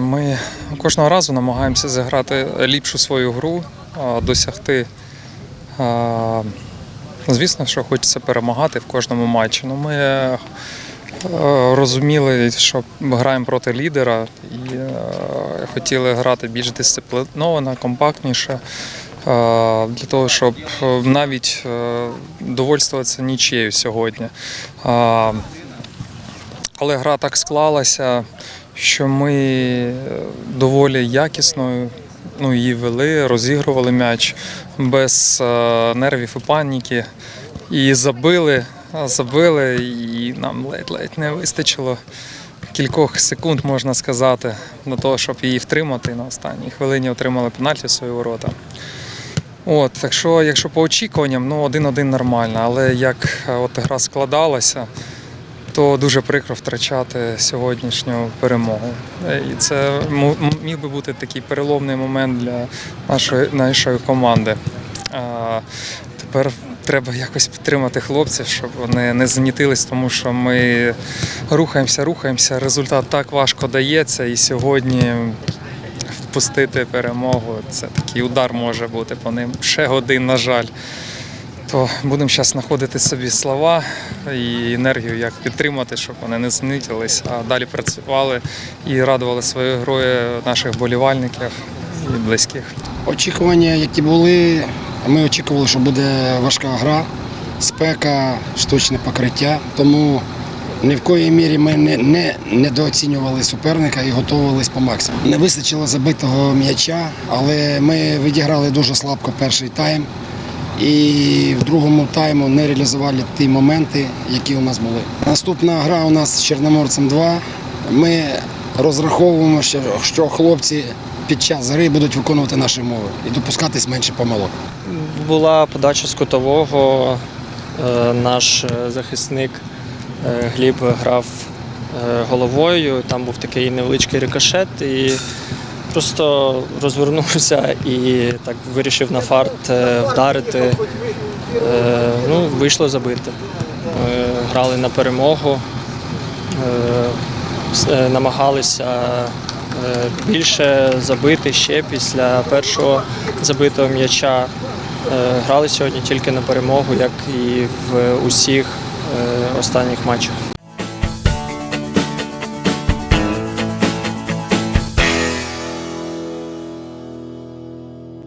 Ми кожного разу намагаємося зіграти ліпшу свою гру, досягти. Звісно, що хочеться перемагати в кожному матчі. Ну, ми е, розуміли, що граємо проти лідера і е, хотіли грати більш дисципліновано, компактніше, е, для того, щоб навіть довольствуватися нічією сьогодні. Але гра так склалася, що ми е, доволі якісно ну, її вели, розігрували м'яч без е, нервів і паніки. І забили, забили, і нам ледь-ледь не вистачило кількох секунд, можна сказати, до того, щоб її втримати. На останній хвилині отримали пенальті в свої ворота. От, так що, якщо по очікуванням, ну один-один нормально, але як е, от гра складалася, то дуже прикро втрачати сьогоднішню перемогу. Е, І це міг би бути такий переломний момент для нашої, нашої команди. А, тепер треба якось підтримати хлопців, щоб вони не занітились, тому що ми рухаємося, рухаємося. Результат так важко дається, і сьогодні впустити перемогу це такий удар може бути по ним. Ще один, на жаль то будемо зараз знаходити собі слова і енергію, як підтримати, щоб вони не знитились, а далі працювали і радували своєю грою наших болівальників і близьких. Очікування, які були, ми очікували, що буде важка гра, спека, штучне покриття. Тому ні в коїй мірі ми не, не недооцінювали суперника і готувалися по максимуму. Не вистачило забитого м'яча, але ми відіграли дуже слабко перший тайм. І в другому тайму не реалізували ті моменти, які у нас були. Наступна гра у нас з Чорноморцем 2. Ми розраховуємо, що, хлопці під час гри будуть виконувати наші мови і допускатись менше помилок. Була подача з кутового. Е, Наш е, захисник е, Гліб грав головою. Там був такий невеличкий рикошет і просто розвернувся і так вирішив на фарт е, вдарити. Е, Ну, вийшло забити. Ми грали на перемогу, е, е, намагалися е, більше забити ще після першого забитого м'яча. Е, Грали сьогодні тільки на перемогу, як і в усіх е, останніх матчах.